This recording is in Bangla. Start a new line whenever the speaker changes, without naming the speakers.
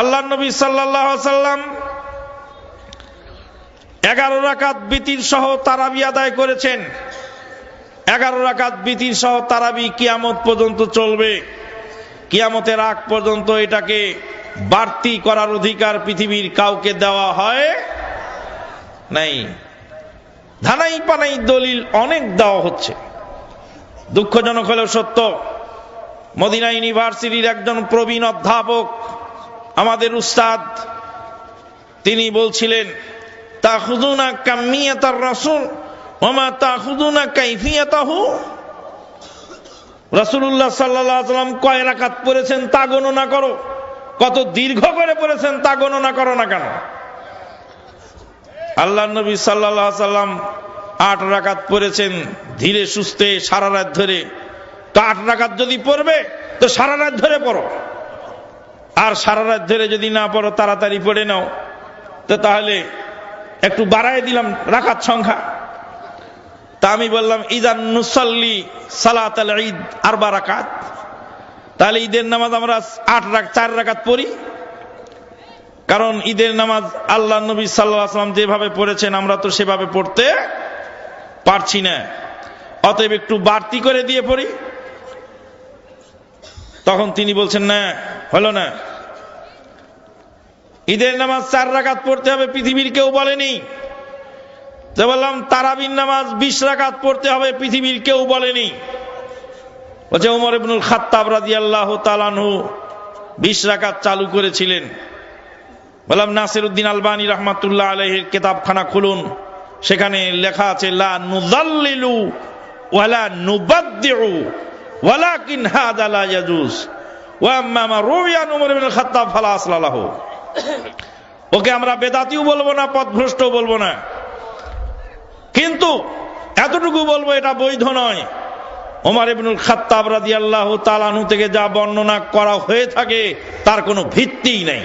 আল্লাহ নবী সাল্লাম এগারো রাকাত বিতির সহ তারাবি আদায় করেছেন। এগারো রাকাত বিতির সহ তারাবি কিয়ামত পর্যন্ত চলবে। কিয়ামতের আগ পর্যন্ত এটাকে বাড়তি করার অধিকার পৃথিবীর কাউকে দেওয়া হয় নাই। ধানাই পানাই দলিল অনেক দেওয়া হচ্ছে। দুঃখজনক হলেও সত্য, মদিনা ইউনিভার্সিটির একজন প্রবীণ অধ্যাপক আমাদের উস্তাদ, তিনি বলছিলেন তা খুদুনা কামিয়াতার রাসুল, ওমা তা খুদুনা কাইফিয়াতাহু সাল্লাল্লাহু সাল্লাম কয় রাকাত পড়েছেন, তা গণনা করো। কত দীর্ঘ করে পড়েছেন, তা গণনা করো না কেন? আল্লাহ নবী আলাইহি সাল্লাম আট রাকাত পড়েছেন, ধীরে সুস্থে সারা রাত ধরে। তো আট রাকাত যদি পড়বে, তো সারা রাত ধরে পড়ো। আর সারা রাত ধরে যদি না পড়ো, তাড়াতাড়ি পড়ে নাও। তো তাহলে একটু বাড়াই দিলাম রাকাত সংখ্যা। তা আমি বললাম, ইদান নুসাল্লি সালাত ঈদ আরবা রাকাত। তাহলে ঈদের নামাজ আমরা আট রাখ চার রাকাত পড়ি। কারণ ঈদের নামাজ আল্লাহ নবী সাল্লাহ আসলাম যেভাবে পড়েছেন, আমরা তো সেভাবে পড়তে পারছি না। অতএব একটু বাড়তি করে দিয়ে পড়ি। তখন তিনি বলছেন, না হলো না। ঈদের নামাজ চার রাকাত পড়তে হবে, পৃথিবীর কেউ বলেনি। তো বললাম তারাবিন নামাজ বিশ রাকাত পড়তে হবে, পৃথিবীর কেউ বলেনি। বলছে, উমর ইবনুল খাত্তাব রাজি আল্লাহ তালানহু বিশ রাকাত চালু করেছিলেন। বললাম নাসির উদ্দিন আলবানী রহমাতুল্লাহ আলহের কেতাবখানা খুলুন। সেখানে লেখা আছে, লা নুজাল্লিলু ওয়ালা নুবাদ্দিউ ওয়ালাকিন হাদা লা ইয়াজুজ। ওকে আমরা বেদাতিও বলব না পথভ্রষ্ট বলব না। কিন্তু এতটুকু বলব, এটা বৈধ নয়। ওমর ইবনুল খাত্তাব রাদিয়াল্লাহু তালানু থেকে যা বর্ণনা করা হয়ে থাকে, তার কোনো ভিত্তিই নেই।